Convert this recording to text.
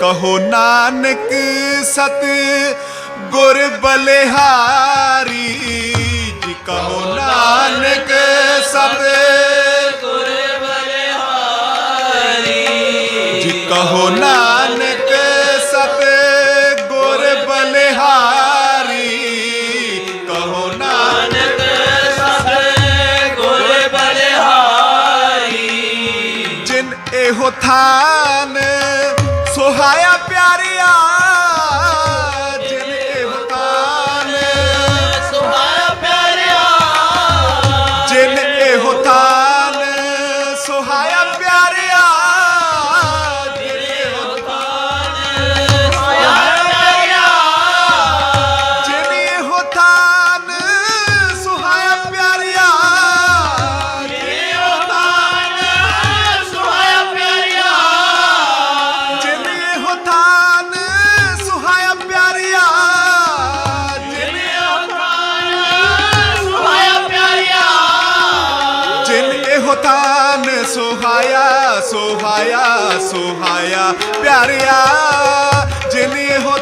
ਕਹੋ ਨਾਨਕ ਸਤ ਗੁਰ ਬਲਿਹਾਰੀ ਜੀ ਕਹੋ ਨਾਨਕ ਸਤ ਜੀ ਕਹੋ ਨਾਨਕ ਸਤ ਗੁਰ ਬਲਿਹਾਰੀ ਕਹੋ ਨਾਨਕ ਜਿਨ ਇਹੋ ਥਾਨ ਸੁਹਾਇਆ ਪਿਆਰਿਆ ਜਿਨ ਇਹੋ ਥਾਨ ਜਿਨ ਇਹੋ ਥਾਨ ਸੁਹਾਇਆ ਸੁਹਾਇਆ ਸੁਹਾਇਆ ਸੁਹਾਇਆ ਪਿਆਰਿਆ ਜਿਨ ਹੋ